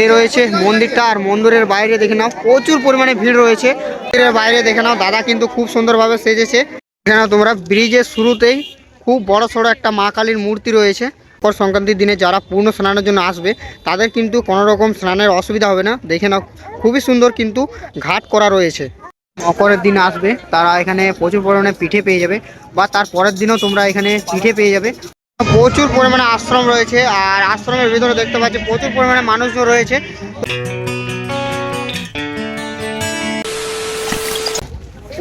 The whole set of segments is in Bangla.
এই রয়েছে মন্দিরটা আর মন্দিরের বাইরে দেখে নাও, প্রচুর পরিমাণে ভিড় রয়েছে। মন্দিরের বাইরে দেখে নাও, দাদা কিন্তু খুব সুন্দরভাবে সেজেছে। দেখে নাও তোমরা, ব্রিজের শুরুতেই খুব বড় সড়ো একটা মা কালীর মূর্তি রয়েছে। মকর সংক্রান্তির দিনে যারা পূর্ণ স্নানের জন্য আসবে, তাদের কিন্তু কোনো রকম স্নানের অসুবিধা হবে না। দেখে নাও, খুবই সুন্দর কিন্তু ঘাট করা রয়েছে। মকরের দিন আসবে, তারা এখানে প্রচুর পরিমাণে পিঠে পেয়ে যাবে, বা তার পরের দিনও তোমরা এখানে পিঠে পেয়ে যাবে। প্রচুর পরিমাণে আশ্রম রয়েছে, আর আশ্রমের ভিতরে দেখতে পাচ্ছি প্রচুর পরিমাণে মানুষজন রয়েছে।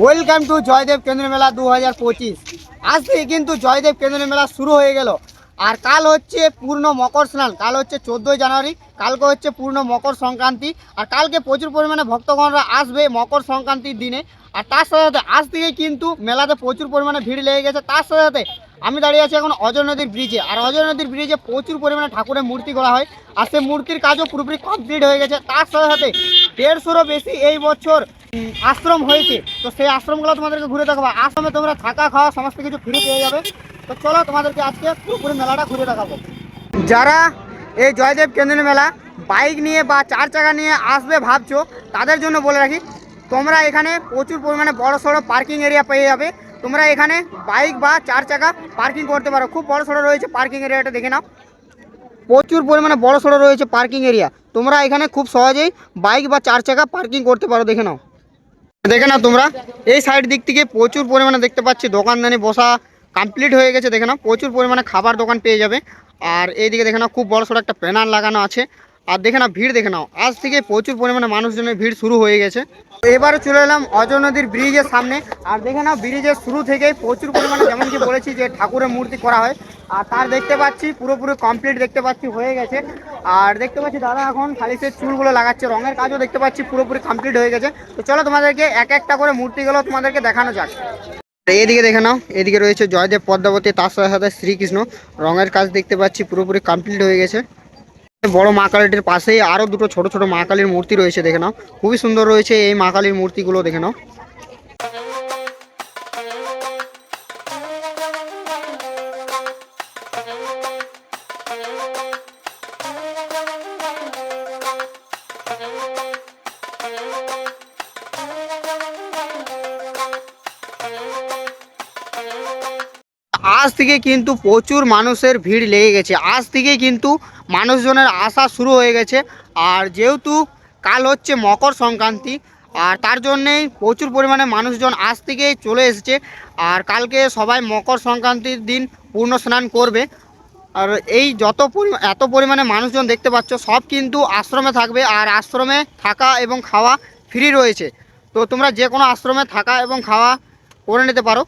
ওয়েলকাম টু জয়দেব কেন্দ্র মেলা দু হাজার পঁচিশ। আজ থেকে কিন্তু জয়দেব কেন্দ্র মেলা শুরু হয়ে গেল। আর কাল হচ্ছে পূর্ণ মকর স্নান, কাল হচ্ছে চোদ্দোই জানুয়ারি, কালকে হচ্ছে পূর্ণ মকর সংক্রান্তি, আর কালকে প্রচুর পরিমাণে ভক্তগণরা আসবে মকর সংক্রান্তির দিনে। আর তার সাথে সাথে আজ থেকে কিন্তু মেলাতে প্রচুর পরিমাণে ভিড় লেগে গেছে। তার সাথে সাথে আমি দাঁড়িয়ে আছি এখন অজয় নদীর ব্রিজে আর অজয় নদীর ব্রিজে প্রচুর পরিমাণে ঠাকুরের মূর্তি করা হয়। আর সেই মূর্তির কাজও পুরোপুরি কমপ্লিট হয়ে গেছে। তার সাথে সাথে দেড়শোরও বেশি এই বছর আশ্রম হয়েছে। তো সেই আশ্রমগুলো তোমাদেরকে ঘুরে দেখাবো। আশ্রমে তোমরা থাকা, খাওয়া, সমস্ত কিছু ফ্রি পেয়ে যাবে। তো চলো তোমাদেরকে আজকে পুরোপুরি মেলাটা ঘুরে দেখাবো। যারা এই জয়দেব কেন্দ্রীয় মেলা বাইক নিয়ে বা চার চাকা নিয়ে আসবে ভাবছ, তাদের জন্য বলে রাখি, তোমরা এখানে প্রচুর পরিমাণে বড় সড়ো পার্কিং এরিয়া পেয়ে যাবে। তোমরা এখানে বাইক বা চার চাকা পার্কিং করতে পারো। খুব বড় সড়ো রয়েছে পার্কিং এরিয়াটা দেখে নাও। প্রচুর পরিমাণে বড় সড়ো রয়েছে পার্কিং এরিয়া। তোমরা এখানে খুব সহজেই বাইক বা চার চাকা পার্কিং করতে পারো, দেখে নাও। দেখে নাও তোমরা, এই সাইড দিক থেকে প্রচুর পরিমাণে দেখতে পাচ্ছি দোকানদানি বসা কমপ্লিট হয়ে গেছে, দেখে নাও। প্রচুর পরিমাণে খাবার দোকান পেয়ে যাবে। আর এইদিকে দেখে নাও, খুব বড় সড়ো একটা প্যানার লাগানো আছে। আর দেখে নাও, ভিড় দেখে নাও। আজ থেকে প্রচুর পরিমাণে মানুষজনের ভিড় শুরু হয়ে গেছে। এবারে চলে এলাম অজয় নদীর ব্রিজের সামনে। আর দেখে নাও, ব্রিজের শুরু থেকেই প্রচুর পরিমাণে যেমন কি বলেছি যে ঠাকুরের মূর্তি করা হয়। আর তার দেখতে পাচ্ছি, পুরোপুরি কমপ্লিট দেখতে পাচ্ছি, হয়ে গেছে। আর দেখতে পাচ্ছি দাদা এখন খালি সে চুলগুলো লাগাচ্ছে, রঙের কাজও দেখতে পাচ্ছি, পুরোপুরি কমপ্লিট হয়ে গেছে। তো চলো তোমাদেরকে এক একটা করে মূর্তিগুলো তোমাদেরকে দেখানো যাক। এদিকে দেখে নাও, এদিকে রয়েছে জয়দেব পদ্মাবতী, তার সাথে সাথে শ্রীকৃষ্ণ। রঙের কাজ দেখতে পাচ্ছি, পুরোপুরি কমপ্লিট হয়ে গেছে। বড় মা কালীটির পাশেই আরও দুটো ছোট ছোট মা কালীর মূর্তি রয়েছে, দেখে নাও। খুবই সুন্দর রয়েছে এই মা কালীর মূর্তিগুলো, দেখে নাও। থেকে কিন্তু প্রচুর মানুষের ভিড় লেগে গেছে। আজ থেকে কিন্তু মানুষজনের আসা শুরু হয়ে গেছে। আর যেহেতু কাল হচ্ছে মকর সংক্রান্তি, আর তার জন্যেই প্রচুর পরিমাণে মানুষজন আজ থেকেই চলে এসেছে। আর কালকে সবাই মকর সংক্রান্তির দিন পূর্ণ স্নান করবে। আর এই যত এত পরিমাণে মানুষজন দেখতে পাচ্ছ, সব কিন্তু আশ্রমে থাকবে। আর আশ্রমে থাকা এবং খাওয়া ফ্রি রয়েছে। তো তোমরা যে কোনো আশ্রমে থাকা এবং খাওয়া করে নিতে পারো।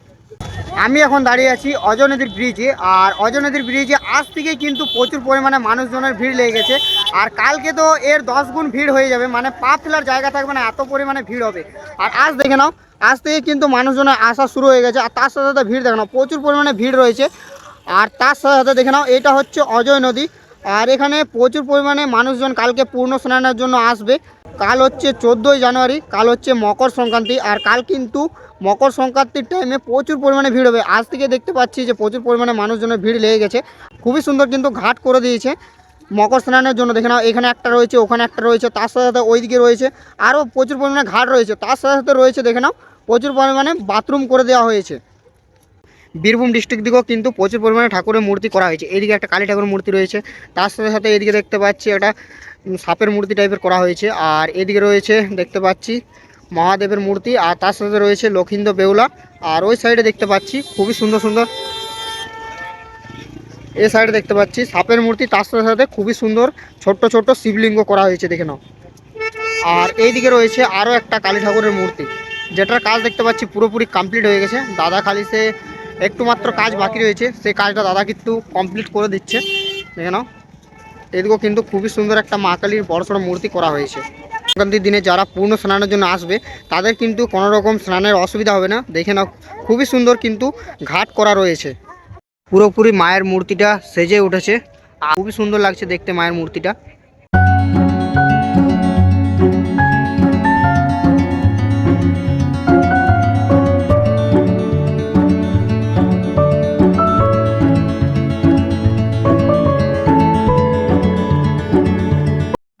আমি এখন দাঁড়িয়ে আছি অজয় নদীর ব্রিজে আর অজয় নদীর ব্রিজে আজ থেকে কিন্তু প্রচুর পরিমাণে মানুষজনের ভিড় লেগে গেছে। আর কালকে তো এর দশ গুণ ভিড় হয়ে যাবে মানে পা ফেলার জায়গা থাকবে না, এত পরিমাণে ভিড় হবে। আর আজ দেখে নাও, আজ থেকে কিন্তু মানুষজনের আসা শুরু হয়ে গেছে, আর তার সাথে সাথে ভিড় দেখে নাও, প্রচুর পরিমাণে ভিড় রয়েছে। আর তার সাথে সাথে দেখে নাও, এটা হচ্ছে অজয় নদী। আর এখানে প্রচুর পরিমাণে মানুষজন কালকে পূর্ণ স্নানের জন্য আসবে। কাল হচ্ছে চোদ্দোই জানুয়ারি, কাল হচ্ছে মকর সংক্রান্তি আর কাল কিন্তু মকর সংক্রান্তির টাইমে প্রচুর পরিমাণে ভিড় হবে। আজ থেকে দেখতে পাচ্ছি যে প্রচুর পরিমাণে মানুষজনের ভিড় লেগে গেছে। খুবই সুন্দর কিন্তু ঘাট করে দিয়েছে মকর স্নানের জন্য। দেখে নাও, এখানে একটা রয়েছে, ওখানে একটা রয়েছে, তার সাথে সাথে ওইদিকে রয়েছে আরও প্রচুর পরিমাণে ঘাট রয়েছে। তার সাথে সাথে রয়েছে, দেখে নাও, প্রচুর পরিমাণে বাথরুম করে দেওয়া হয়েছে। বীরভূম ডিস্ট্রিক্ট দিকেও কিন্তু প্রচুর পরিমাণে ঠাকুরের মূর্তি করা হয়েছে। এদিকে একটা কালী ঠাকুরের মূর্তি রয়েছে। তার সাথে সাথে এদিকে দেখতে পাচ্ছি একটা সাপের মূর্তি টাইপের করা হয়েছে। আর এদিকে রয়েছে, দেখতে পাচ্ছি, মহাদেবের মূর্তি, আর তার সাথে রয়েছে লক্ষিন্দ বেউলা। আর ওই সাইডে দেখতে পাচ্ছি, খুবই সুন্দর সুন্দর এই সাইডে দেখতে পাচ্ছি, সাপের মূর্তি, তার সাথে সাথে খুবই সুন্দর, ছোট্ট ছোট্ট শিবলিঙ্গ করা হয়েছে দেখে নাও। আর এইদিকে রয়েছে আরও একটা কালী ঠাকুরের মূর্তি, যেটার কাজ দেখতে পাচ্ছি পুরোপুরি কমপ্লিট হয়ে গেছে। দাদা খালি সে একটু মাত্র কাজ বাকি রয়েছে সেই কাজটা দাদা কিন্তু কমপ্লিট করে দিচ্ছে। দেখে নাও। এদিকেও কিন্তু খুবই সুন্দর একটা মা কালীর বড় সড়ো মূর্তি করা হয়েছে। সংক্রান্তির দিনে যারা পূর্ণ স্নানের জন্য আসবে, তাদের কিন্তু কোনো রকম স্নানের অসুবিধা হবে না। দেখে নাও, খুবই সুন্দর কিন্তু ঘাট করা রয়েছে। পুরোপুরি মায়ের মূর্তিটা সেজে উঠেছে। খুবই সুন্দর লাগছে দেখতে মায়ের মূর্তিটা।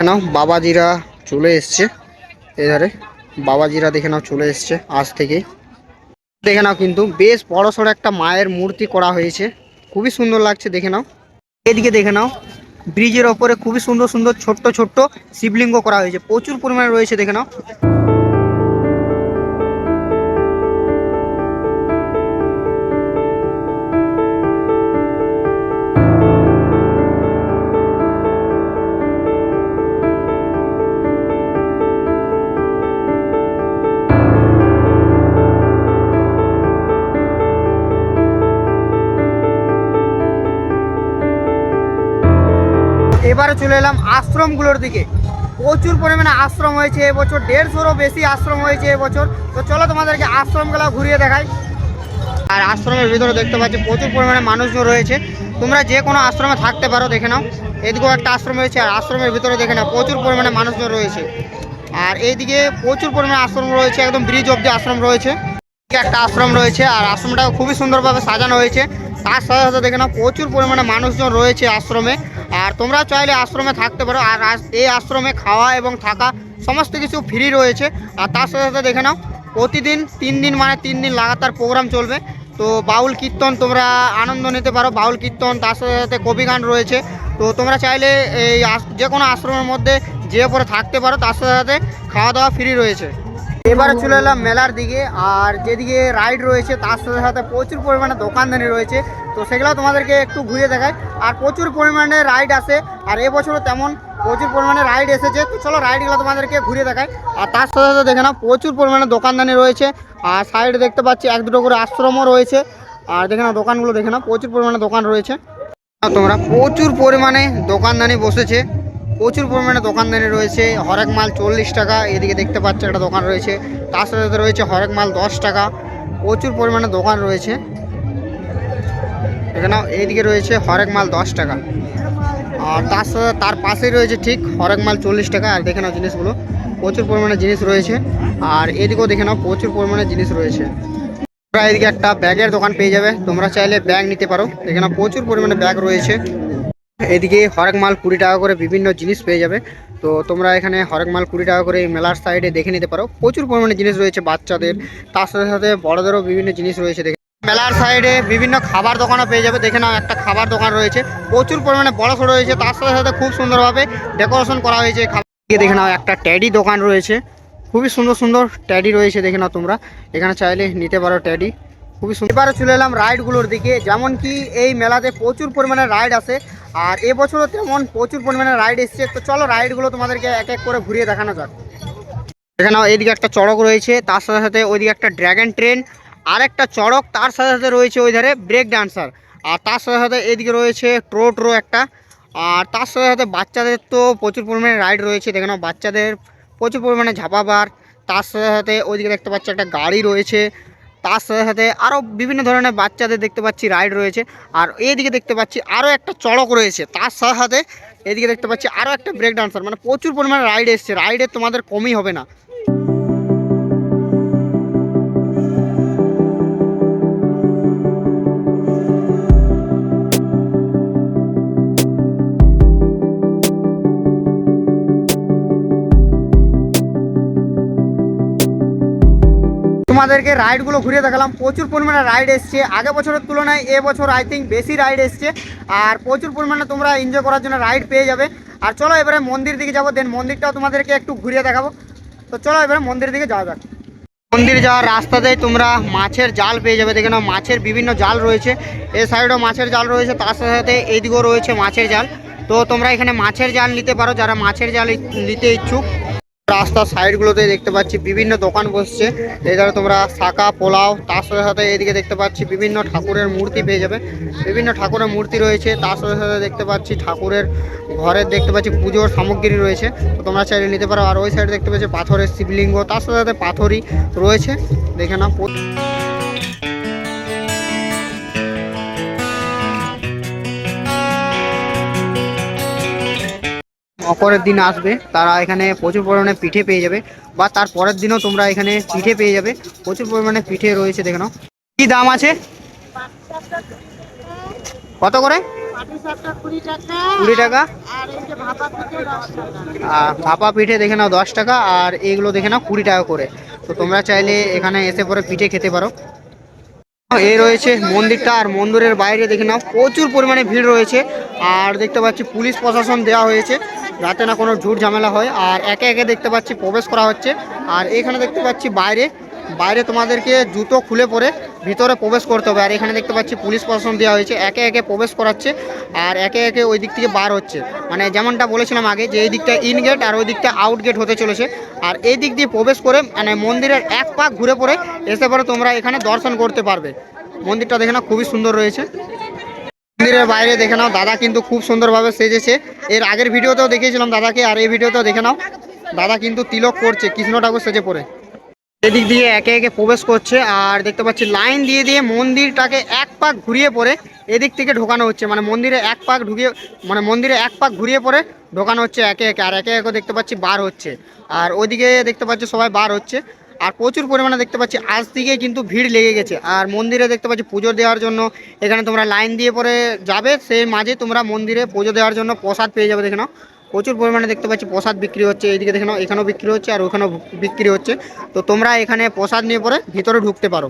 নাও, বাবাজিরা চলে এসছে। এধারে বাবাজিরা দেখে নাও, চলে এসছে আজ থেকে দেখে নাও কিন্তু, বেশ বড়সড় একটা মায়ের মূর্তি করা হয়েছে। খুবই সুন্দর লাগছে, দেখে নাও। এদিকে দেখে নাও, ব্রিজের ওপরে খুবই সুন্দর সুন্দর ছোট্ট ছোট্ট শিবলিঙ্গ করা হয়েছে। প্রচুর পরিমাণে রয়েছে, দেখে নাও। এবারে চলে এলাম আশ্রমগুলোর দিকে। প্রচুর পরিমাণে আশ্রম হয়েছে এবছর, দেড়শোরও বেশি আশ্রম হয়েছে এবছর। তো চলো তোমাদেরকে আশ্রমগুলো ঘুরিয়ে দেখাই। আর আশ্রমের ভিতরে দেখতে পাচ্ছি প্রচুর পরিমাণে মানুষজন রয়েছে। তোমরা যে কোনো আশ্রমে থাকতে পারো, দেখে নাও। এদিকেও একটা আশ্রম রয়েছে, আর আশ্রমের ভিতরে দেখে নাও, প্রচুর পরিমাণে মানুষজন রয়েছে। আর এইদিকে প্রচুর পরিমাণে আশ্রম রয়েছে, একদম ব্রিজ অব্দি আশ্রম রয়েছে। একটা আশ্রম রয়েছে, আর আশ্রমটা খুবই সুন্দরভাবে সাজানো হয়েছে। তার সাথে সাথে দেখে নাও, প্রচুর পরিমাণে মানুষজন রয়েছে আশ্রমে। আর তোমরা চাইলে আশ্রমে থাকতে পারো। আর এই আশ্রমে খাওয়া এবং থাকা সমস্ত কিছু ফ্রি রয়েছে। আর তার সাথে সাথে দেখে নাও, প্রতিদিন তিন দিন মানে তিন দিন লাগাতার প্রোগ্রাম চলবে। তো বাউল কীর্তন তোমরা আনন্দ নিতে পারো। বাউল কীর্তন, তার সাথে সাথে কবি গান রয়েছে। তো তোমরা চাইলে এই যে কোনো আশ্রমের মধ্যে যে পরে থাকতে পারো। তার সাথে সাথে খাওয়া দাওয়া ফ্রি রয়েছে। এবারে চলে এলাম মেলার দিকে, আর যেদিকে রাইড রয়েছে তার সাথে সাথে প্রচুর পরিমাণে দোকানদানি রয়েছে। তো সেগুলো তোমাদেরকে একটু ঘুরিয়ে দেখায় আর প্রচুর পরিমাণে রাইড আসে আর এবছরও তেমন প্রচুর পরিমাণে রাইড এসেছে। তো চলো রাইডগুলো তোমাদেরকে ঘুরিয়ে দেখায় আর তার সাথে সাথে দেখে নাও, প্রচুর পরিমাণে দোকানদানি রয়েছে। আর সাইডে দেখতে পাচ্ছি এক দুটো করে আশ্রমও রয়েছে। আর দেখে নাও, দোকানগুলো দেখে নাও, প্রচুর পরিমাণে দোকান রয়েছে। তোমরা প্রচুর পরিমাণে দোকানদানি বসেছে। প্রচুর পরিমাণে দোকানদানি রয়েছে। হরেক মাল চল্লিশ টাকা, এদিকে দেখতে পাচ্ছ একটা দোকান রয়েছে। তার সাথে সাথে রয়েছে হরেক মাল দশ টাকা। প্রচুর পরিমাণে দোকান রয়েছে। এখানে এইদিকে রয়েছে হরেক মাল দশ টাকা। আর তার সাথে তার পাশেই রয়েছে ঠিক হরেক মাল চল্লিশ টাকা। আর দেখে নাও জিনিসগুলো, প্রচুর পরিমাণে জিনিস রয়েছে। আর এদিকেও দেখে নাও প্রচুর পরিমাণে জিনিস রয়েছে। তোমরা এদিকে একটা ব্যাগের দোকান পেয়ে যাবে। তোমরা চাইলে ব্যাগ নিতে পারো। এখানে প্রচুর পরিমাণে ব্যাগ রয়েছে। এদিকে হরেক মাল কুড়ি টাকা করে বিভিন্ন জিনিস পেয়ে যাবে। তো তোমরা এখানে হরেক মাল কুড়ি টাকা করে মেলার সাইডে দেখে নিতে পারো। প্রচুর পরিমাণে জিনিস রয়েছে বাচ্চাদের। তার সাথে সাথে বড়দেরও বিভিন্ন জিনিস রয়েছে দেখে মেলার সাইডে বিভিন্ন খাবার দোকানও পেয়ে যাবে। দেখে নাও, একটা খাবার দোকান রয়েছে। প্রচুর পরিমাণে বড় সড়ো রয়েছে। তার সাথে সাথে খুব সুন্দরভাবে ডেকোরেশন করা হয়েছে খাবার। দেখে নাও, একটা ট্যাডি দোকান রয়েছে। খুবই সুন্দর সুন্দর ট্যাডি রয়েছে, দেখে নাও তোমরা। এখানে চাইলে নিতে পারো ট্যাডি খুবই সুন্দর। এবারে চলে এলাম রাইডগুলোর দিকে। যেমন কি এই মেলাতে প্রচুর পরিমাণে রাইড আসে আর এবছরও তেমন প্রচুর পরিমাণে রাইড এসছে। তো চলো রাইডগুলো তোমাদেরকে এক এক করে ঘুরিয়ে দেখানো যাক। এখানে এইদিকে একটা চড়ক রয়েছে, তার সাথে সাথে ওইদিকে একটা ড্র্যাগন ট্রেন। আর একটা চড়ক, তার সাথে সাথে রয়েছে ওই ধারে ব্রেক ডান্সার। আর তার সাথে সাথে এদিকে রয়েছে ট্রো ট্রো একটা। আর তার সাথে সাথে বাচ্চাদের তো প্রচুর পরিমাণে রাইড রয়েছে। দেখে নাও, বাচ্চাদের প্রচুর পরিমাণে ঝাপাবার। তার সাথে সাথে ওইদিকে দেখতে পাচ্ছি একটা গাড়ি রয়েছে। তার সাথে সাথে আরও বিভিন্ন ধরনের বাচ্চাদের দেখতে পাচ্ছি, রাইড রয়েছে। আর এইদিকে দেখতে পাচ্ছি আরও একটা চড়ক রয়েছে। তার সাথে সাথে এদিকে দেখতে পাচ্ছি আরও একটা ব্রেক ডান্সার মানে প্রচুর পরিমাণে রাইড এসছে। রাইডের তোমাদের কমই হবে না। তোমাদেরকে রাইডগুলো ঘুরিয়ে দেখালাম। প্রচুর পরিমাণে রাইড এসছে। আগে বছরের তুলনায় এ বছর আই থিঙ্ক বেশি রাইড এসছে। আর প্রচুর পরিমাণে তোমরা এনজয় করার জন্য রাইড পেয়ে যাবে। আর চলো এবারে মন্দির দিকে যাব। দেন মন্দিরটাও তোমাদেরকে একটু ঘুরিয়ে দেখাবো। তো চলো এবারে মন্দির দিকে যাওয়া যাক। মন্দির যাওয়ার রাস্তাতেই তোমরা মাছের জাল পেয়ে যাবে। দেখে মাছের বিভিন্ন জাল রয়েছে। এ সাইডেও মাছের জাল রয়েছে। তার সাথে সাথে এইদিকেও রয়েছে মাছের জাল। তো তোমরা এখানে মাছের জাল নিতে পারো। যারা মাছের জাল নিতে ইচ্ছুক রাস্তার সাইডগুলোতে দেখতে পাচ্ছি বিভিন্ন দোকান বসছে। এছাড়া তোমরা শাকা পোলাও, তার সাথে সাথে এদিকে দেখতে পাচ্ছি বিভিন্ন ঠাকুরের মূর্তি পেয়ে যাবে। বিভিন্ন ঠাকুরের মূর্তি রয়েছে, তার সাথে সাথে দেখতে পাচ্ছি ঠাকুরের ঘরের দেখতে পাচ্ছি পুজোর সামগ্রী রয়েছে। তো তোমরা চাইলে নিতে পারো। আর ওই সাইডে দেখতে পাচ্ছি পাথরের শিবলিঙ্গ, তার সাথে সাথে পাথরই রয়েছে। দেখে না মকরের দিন আসবে, তারা এখানে প্রচুর পরিমাণে পিঠে পেয়ে যাবে বা তার পরের দিনও তোমরা এখানে পিঠে পেয়ে যাবে। প্রচুর পরিমাণে পিঠে রয়েছে, দেখে নাও। কি দাম আছে? কত করে? কুড়ি টাকা। আর ভাপা পিঠে দেখে নাও, দশ টাকা। আর এইগুলো দেখে নাও, কুড়ি টাকা করে। তো তোমরা চাইলে এখানে এসে পরে পিঠে খেতে পারো। এই রয়েছে মন্দিরটা আর মন্দিরের বাইরে দেখে নাও, প্রচুর পরিমাণে ভিড় রয়েছে। আর দেখতে পাচ্ছি পুলিশ প্রশাসন দেওয়া হয়েছে, যাতে না কোনো ঝুট ঝামেলা হয়। আর একে একে দেখতে পাচ্ছি, প্রবেশ করা হচ্ছে। আর এখানে দেখতে পাচ্ছি বাইরে বাইরে তোমাদেরকে জুতো খুলে পরে ভিতরে প্রবেশ করতে হবে। আর এখানে দেখতে পাচ্ছি পুলিশ প্রশাসন দেওয়া হয়েছে। একে একে প্রবেশ করাচ্ছে আর একে একে ওই দিক থেকে বার হচ্ছে। মানে যেমনটা বলেছিলাম আগে যে এই দিকটা ইন গেট আর ওই দিকটা আউট গেট হতে চলেছে। আর এই দিক দিয়ে প্রবেশ করে মানে মন্দিরের এক পাক ঘুরে পরে এসে পরে তোমরা এখানে দর্শন করতে পারবে। মন্দিরটা দেখে নাও, খুবই সুন্দর রয়েছে। মন্দিরের বাইরে দেখে নাও, দাদা কিন্তু খুব সুন্দরভাবে সেজেছে। এর আগের ভিডিওতেও দেখিয়েছিলাম দাদাকে, আর এই ভিডিওতেও দেখে নাও, দাদা কিন্তু তিলক করছে কৃষ্ণ ঠাকুর সেজে পড়ে এদিক দিয়ে একে একে প্রবেশ করছে আর দেখতে পাচ্ছি লাইন দিয়ে দিয়ে মন্দিরটাকে এক পাক ঘুরিয়ে পরে এদিক থেকে ঢোকানো হচ্ছে। মানে মন্দিরে এক পাক ঢুকিয়ে মানে মন্দিরে এক পাক ঘুরিয়ে পরে ঢোকানো হচ্ছে একে একে। আর একে একে দেখতে পাচ্ছি বার হচ্ছে। আর ওইদিকে দেখতে পাচ্ছি সবাই বার হচ্ছে। আর প্রচুর পরিমাণে দেখতে পাচ্ছি আজ থেকে কিন্তু ভিড় লেগে গেছে। আর মন্দিরে দেখতে পাচ্ছি পুজো দেওয়ার জন্য এখানে তোমরা লাইন দিয়ে পরে যাবে। সেই মাঝে তোমরা মন্দিরে পুজো দেওয়ার জন্য প্রসাদ পেয়ে যাবে দেখে নাও। প্রচুর পরিমাণে দেখতে পাচ্ছি প্রসাদ বিক্রি হচ্ছে, এইদিকে দেখে নাও, এখানেও বিক্রি হচ্ছে আর ওখানেও বিক্রি হচ্ছে। তো তোমরা এখানে প্রসাদ নিয়ে পরে ভিতরে ঢুকতে পারো।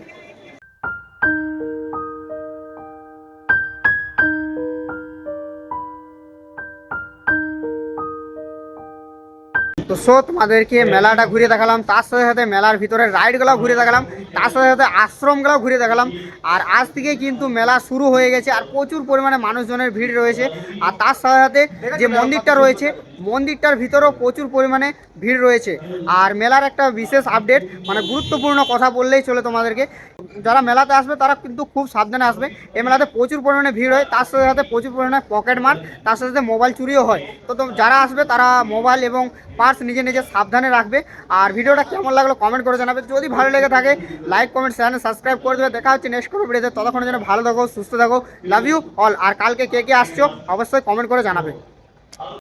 তো সো তোমাদেরকে মেলাটা ঘুরে দেখালাম তার সাথে সাথে মেলার ভিতরে রাইডগুলো ঘুরে দেখালাম তার সাথে সাথে আশ্রমগুলো ঘুরে দেখালাম। আর আজ থেকে কিন্তু মেলা শুরু হয়ে গেছে আর প্রচুর পরিমাণে মানুষজনের ভিড় রয়েছে। আর তার সাথে সাথে যে মন্দিরটা রয়েছে মন্দিরটার ভিতরেও প্রচুর পরিমাণে ভিড় রয়েছে। আর মেলার একটা বিশেষ আপডেট মানে গুরুত্বপূর্ণ কথা বললেই চলে তোমাদেরকে। যারা মেলাতে আসবে, তারা কিন্তু খুব সাবধানে আসবে। এই মেলাতে প্রচুর পরিমাণে ভিড় হয়, তার সাথে সাথে প্রচুর পরিমাণে পকেট মার তার সাথে সাথে মোবাইল চুরিও হয়। তো তো যারা আসবে, তারা মোবাইল এবং পার্স নিজে নিজে সাবধানে রাখবে। আর ভিডিওটা কেমন লাগল কমেন্ট করে জানাবে। যদি ভালো লেগে থাকে লাইক কমেন্ট চ্যানেল সাবস্ক্রাইব করে দেবে। দেখা হচ্ছে নেক্সট কোনো ভিডিওতে। ততক্ষণের জন্য ভালো থাকো, সুস্থ থাকো লাভ ইউ অল আর কালকে কে কে আসছো, অবশ্যই কমেন্ট করে জানাবে।